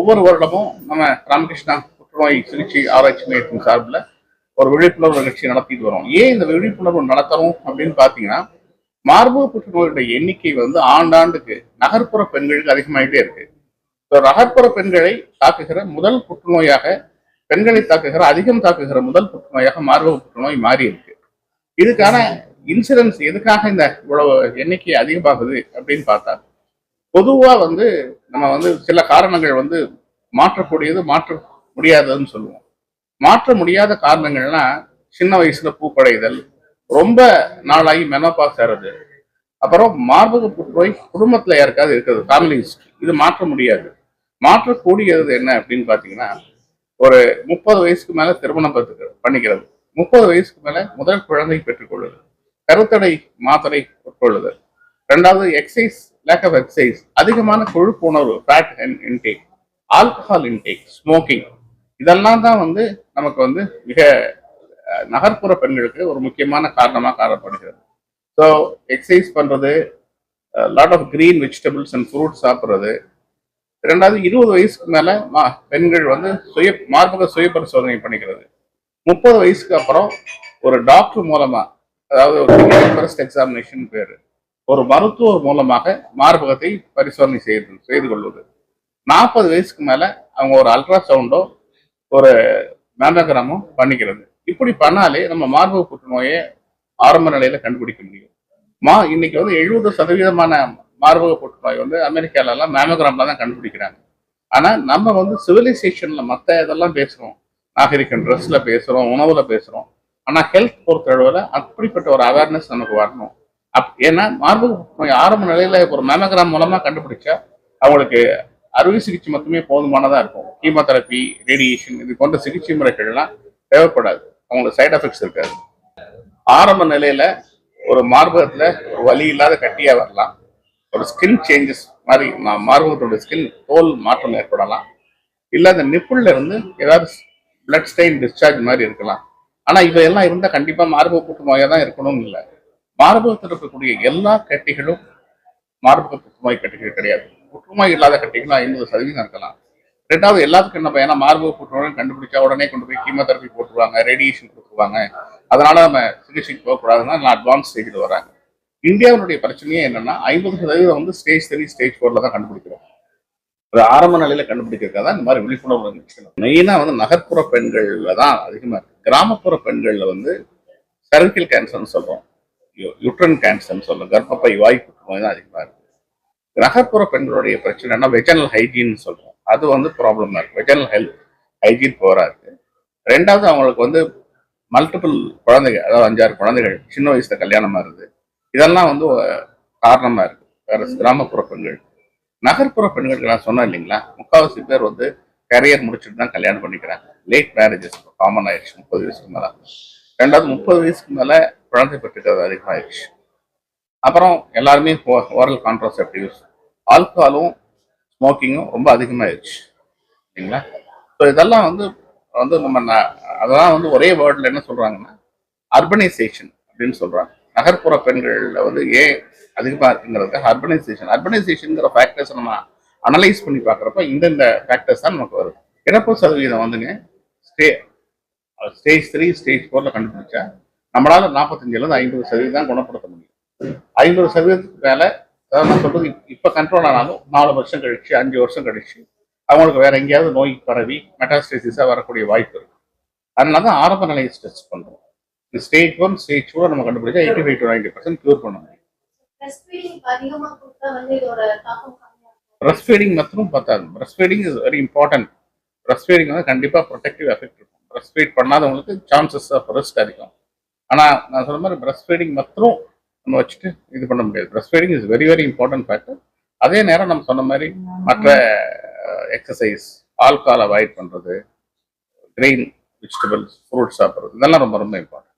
ஒவ்வொரு வருடமும் நம்ம ராமகிருஷ்ணா புற்றுநோய் சிகிச்சை ஆராய்ச்சி மையத்தின் சார்பில் ஒரு விழிப்புணர்வு நிகழ்ச்சி நடத்திட்டு வரோம். ஏன் இந்த விழிப்புணர்வு நடத்தணும் அப்படின்னு பார்த்தீங்கன்னா மார்பக புற்றுநோயுடைய எண்ணிக்கை வந்து ஆண்டாண்டுக்கு நகர்ப்புற பெண்களுக்கு அதிகமாயிட்டே இருக்கு. நகர்ப்புற பெண்களை தாக்குகிற முதல் புற்றுநோயாக பெண்களை தாக்குகிற அதிகம் தாக்குகிற முதல் புற்றுநோயாக மார்பக புற்றுநோய் மாறி இருக்கு. இதுக்கான இன்சூரன்ஸ் எதுக்காக இந்த இவ்வளவு எண்ணிக்கை அதிகமாகுது அப்படின்னு பார்த்தா பொதுவாக வந்து நம்ம வந்து சில காரணங்கள் வந்து மாற்றக்கூடியது மாற்ற முடியாததுன்னு சொல்லுவோம். மாற்ற முடியாத காரணங்கள்னா சின்ன வயசுல பூப்படைதல் ரொம்ப நாளாகி மெனப்பாஸ் ஆறது அப்புறம் மார்பக புற்றுநோய் குடும்பத்தில் யாருக்காவது இருக்கிறது ஃபேமிலி ஹிஸ்ட்ரி இது மாற்ற முடியாது. மாற்றக்கூடியது என்ன அப்படின்னு பார்த்தீங்கன்னா ஒரு முப்பது வயசுக்கு மேலே திருமணம் பத்துக்கு பண்ணிக்கிறது. முப்பது வயசுக்கு மேலே முதல் குழந்தை பெற்றுக்கொள்வது கருத்தடை மாத்திரை உட்கொள்ளுதல். ரெண்டாவது எக்ஸசைஸ் லேக் ஆஃப் எக்ஸசைஸ் அதிகமான கொழுப்பு உணர்வு fat intake alcohol intake smoking இதெல்லாம் தான் வந்து நமக்கு வந்து மிக நகர்ப்புற பெண்களுக்கு ஒரு முக்கியமான காரணமாக காணப்படுகிறது. ஸோ எக்ஸசைஸ் பண்ணுறது lot of green vegetables and fruits சாப்பிட்றது. ரெண்டாவது இருபது வயசுக்கு மேலே மா பெண்கள் வந்து சுய மார்பக சுய பரிசோதனை பண்ணிக்கிறது. முப்பது வயசுக்கு அப்புறம் ஒரு டாக்டர் மூலமாக அதாவது ஒரு ஃபர்ஸ்ட் எக்ஸாமினேஷன் பேர். ஒரு மருத்துவர் மூலமாக மார்பகத்தை பரிசோதனை செய்து செய்து கொள்வது. நாற்பது வயசுக்கு மேலே அவங்க ஒரு அல்ட்ராசவுண்டோ ஒரு மேண்டகிராமோ பண்ணிக்கிறது. இப்படி பண்ணாலே நம்ம மார்பக புற்றுநோயை ஆரம்ப நிலையில கண்டுபிடிக்க முடியும். மா இன்னைக்கு வந்து எழுபது சதவீதமான மார்பக புற்றுநோய் வந்து அமெரிக்காலெல்லாம் மேமோகிராம்ல தான் கண்டுபிடிக்கிறாங்க. ஆனா நம்ம வந்து சிவிலைசேஷன்ல மற்ற இதெல்லாம் பேசுறோம். நாகரிகம் ட்ரெஸ்ல பேசுறோம் உணவுல பேசுறோம். ஆனா ஹெல்த் பொறுத்தளவுல அப்படிப்பட்ட ஒரு அவேர்னஸ் நமக்கு வரணும். அப் ஏன்னா மார்பக புற்றுநோய் ஆரம்ப நிலையில ஒரு மேமோகிராம் மூலமா கண்டுபிடிச்சா அவங்களுக்கு அறுவை சிகிச்சை மட்டுமே போதுமானதா இருக்கும். கீமோதெரப்பி ரேடியேஷன் இது போன்ற சிகிச்சை முறைகள்லாம் தேவைப்படாது. அவங்களுக்கு சைட் எஃபெக்ட்ஸ் இருக்காது. ஆரம்ப நிலையில ஒரு மார்பகத்துல ஒரு வலி இல்லாத கட்டியா வரலாம். ஒரு ஸ்கின் சேஞ்சஸ் மாதிரி மா- மார்பகத்தோட ஸ்கின் தோல் மாற்றம் ஏற்படலாம். இல்ல அந்த நிப்புள்ல இருந்து ஏதாவது பிளட் ஸ்டெயின் டிஸ்சார்ஜ் மாதிரி இருக்கலாம். ஆனா இவையெல்லாம் இருந்தா கண்டிப்பா மார்பக புற்றுநோயா தான் இருக்கணும்னு இல்லை. மார்பகத்தில் இருக்கக்கூடிய எல்லா கட்டிகளும் மார்பக புற்றுநோய் கட்டிகள் கிடையாது. புற்றுநோய் இல்லாத கட்டிகள் ஐம்பது சதவீதம் இருக்கலாம். ரெண்டாவது எல்லாத்துக்கும் என்ன ஏன்னா மார்பக புற்றுநோய் கண்டுபிடிச்சா உடனே கொண்டு போய் கீமோதெரபி போட்டுருவாங்க ரேடியேஷன் கொடுத்துருவாங்க. அதனால நம்ம சிகிச்சைக்கு போகக்கூடாதுன்னா நான் அட்வான்ஸ் ஸ்டேஜில் வராங்க. இந்தியாவினுடைய பிரச்சனையே என்னன்னா ஐம்பது சதவீதம் வந்து ஸ்டேஜ் த்ரீ ஸ்டேஜ் ஃபோர்ல தான் கண்டுபிடிக்கிறோம். ஒரு ஆரம்ப நிலையில கண்டுபிடிக்கிறதுக்காக தான் இந்த மாதிரி விழிப்புணர்வு நிகழ்ச்சிகள். மெயினா வந்து நகர்ப்புற பெண்கள்ல தான் அதிகமாக இருக்கு. கிராமப்புற பெண்கள்ல வந்து சர்விக்கல் கேன்சர்னு சொல்றோம். யுட்ரன் கேன்சர்னு சொல்றோம் கர்ப்பப்பை வாய் புற்றுநோய் தான் அதிகமா இருக்கு. நகர்ப்புற பெண்களுடைய பிரச்சனைனா வெஜனல் ஹைஜீன் சொல்கிறோம் அது வந்து ப்ராப்ளமா இருக்கு. வெஜனல் ஹெல்த் ஹைஜீன் போராக இருக்கு. ரெண்டாவது அவங்களுக்கு வந்து மல்டிபிள் குழந்தைகள் அதாவது அஞ்சாறு குழந்தைகள் சின்ன வயசில் கல்யாணம் இருக்குது இதெல்லாம் வந்து காரணமாக காரணமா இருக்கு. வேற கிராமப்புற பெண்கள். நகர்ப்புற பெண்களுக்கு நான் சொன்னேன் இல்லைங்களா? முக்கால்வாசி பேர் வந்து கரியர் முடிச்சுட்டு தான் கல்யாணம் பண்ணிக்கிறாங்க. லேட் மேரேஜஸ் காமன் ஆயிடுச்சு முப்பது வயசுக்கு மேலே. ரெண்டாவது முப்பது வயசுக்கு மேலே குழந்தை பெற்றுக்கிறது அதிகமாகிடுச்சு அப்புறம் எல்லாருமே ஓரல் கான்ட்ராசெப்டிவ்ஸ் ஆல்கஹாலும் ஸ்மோக்கிங்கும் ரொம்ப அதிகமாகிடுச்சு சரிங்களா ஸோ இதெல்லாம் வந்து வந்து நம்ம அதெல்லாம் வந்து ஒரே வேர்டில் என்ன சொல்கிறாங்கன்னா அர்பனைசேஷன் அப்படின்னு சொல்கிறாங்க நகர்ப்புற பெண்களில் வந்து ஏன் அதிகமாக இருக்குங்கிறது அர்பனைசேஷன் அர்பனைசேஷனுங்கிற ஃபேக்டர்ஸ் நம்ம அனலைஸ் பண்ணி பார்க்குறப்ப இந்தந்த ஃபேக்டர்ஸ் தான் நமக்கு வரும். இறப்பு சதவீதம் வந்துங்க ஸ்டே ஸ்டேஜ் த்ரீ ஸ்டேஜ் ஃபோரில் கண்டுபிடிச்சா நம்மளால நாற்பத்தஞ்சுல இருந்து ஐம்பது சதவீதம் தான் குணப்படுத்த முடியும். ஐம்பது சதவீதத்துக்கு மேலே அதாவது நான் சொல்றது இப்ப- கண்ட்ரோல் ஆனாலும் நாலு வருஷம் கழிச்சு அஞ்சு வருஷம் கழிச்சு அவங்களுக்கு வேற எங்கேயாவது நோய் பரவி மெட்டாஸ்டேசிஸா வரக்கூடிய வாய்ப்பு இருக்கு. அதனால தான் ஆரம்ப நிலையை ஸ்ட்ரெஸ் பண்றோம். ஸ்டேஜ் ஒன் ஸ்டேஜ் டூ நம்ம கண்டுபிடிச்சா eighty five to ninety percent cure பண்ண முடியும். பிரஸ்ட் ஃபீடிங் மற்றும் பார்த்தாது breast feeding is very important breast feeding வந்து கண்டிப்பாக ப்ரொடெக்டிவ் எஃபெக்ட் இருக்கும். பிரஸ்ட் ஃபீட் பண்ணாதவங்களுக்கு சான்சஸ் ஆஃப் ரெஸ்ட் அதிகம். ஆனால் நான் சொன்ன மாதிரி பிரஸ்ட் ஃபீடிங் மற்றும் நம்ம வச்சுட்டு இது பண்ண முடியாது. Breast feeding is very very important factor அதே நேரம் நம்ம சொன்ன மாதிரி மற்ற எக்ஸசைஸ் ஆல்கால் அவாய்ட் பண்ணுறது கிரெயின் வெஜிடபிள்ஸ் ஃப்ரூட்ஸ் சாப்பிட்றது இதெல்லாம் ரொம்ப ரொம்ப இம்பார்ட்டன்ட்